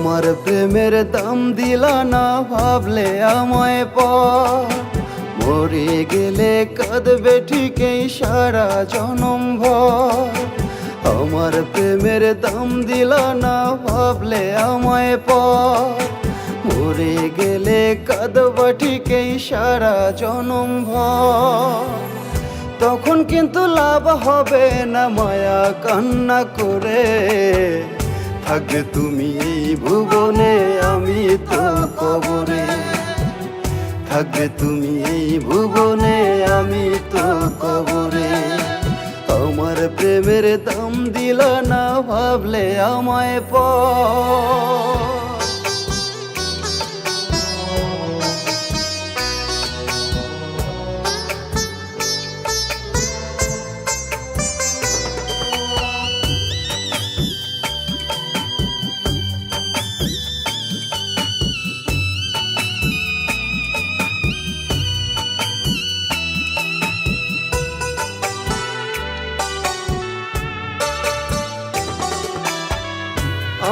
আমার প্রেমের দাম দিলা না ভাবলে আমায় পর। মরে গেলে কাঁদবে ঠিকই সারা জনম আমার প্রেমের দাম দিলা না ভাবলে আমায় পর। মরে গেলে কাঁদবা ঠিকই সারা জনম তখন কিন্তু লাভ হবে না মায়া কান্না করে। থাকবে তুমি ভুবনে, আমি তো কবরে। থাকবে তুমি ভুবনে, আমি তো কবরে। আমার প্রেমের দাম দিল না ভাবলে আমায় প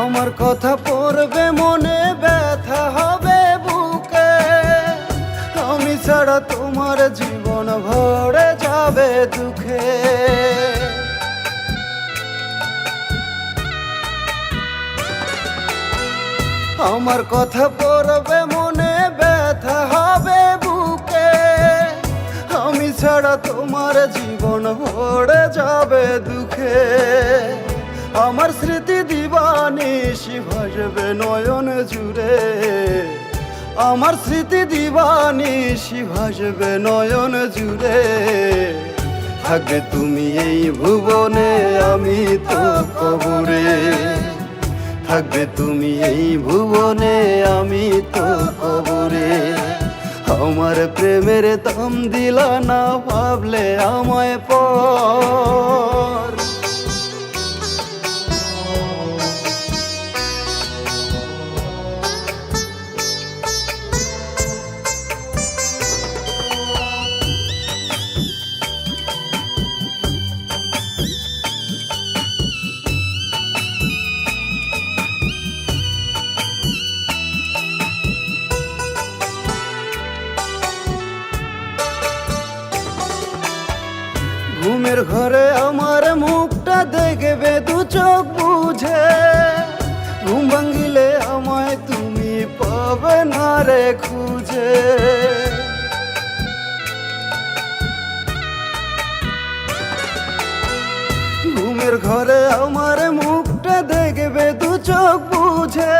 আমার কথা পড়বে, মনে ব্যথা হবে বুকে। আমি ছাড়া তোমার জীবন ভরে যাবে দুঃখে। আমার কথা পড়বে, মনে ব্যথা হবে বুকে। আমি ছাড়া তোমার জীবন ভরে যাবে দুঃখে। আমার স্মৃতি দিবানিশি ভাসবে নয়ন জুড়ে। আমার স্মৃতি দিবানিশি ভাসবে নয়ন জুড়ে। থাকবে তুমি এই ভুবনে, আমি তো কবরে। থাকবে তুমি এই ভুবনে, আমি তো কবরে। আমার প্রেমের দাম দিলা না ভাবলে আমায় পর। ঘুমের ঘরে আমার মুখটা দেখবে দু চোখ বুঝে। ঘুম ভাঙ্গিলে আমায় তুমি পাবে না রে খুঁজে। ঘুমের ঘরে আমার মুখটা দেখবে দু চোখ বুঝে।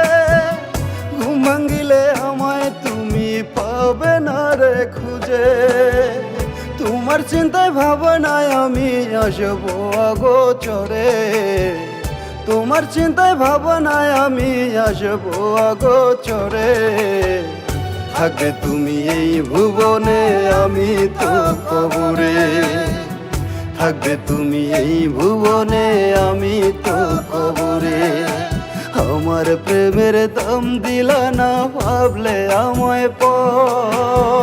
তোমার চিন্তায়, ভাবনায় আমি আসব আগোচরে তোমার চিন্তায়, ভাবনায় আমি আসব আগোচরে থাকবে তুমি এই ভুবনে, আমি তো কবরে। থাকবে তুমি এই ভুবনে, আমি তো কবরে। আমার প্রেমের দম দিলা না ভাবলে আমায় পর।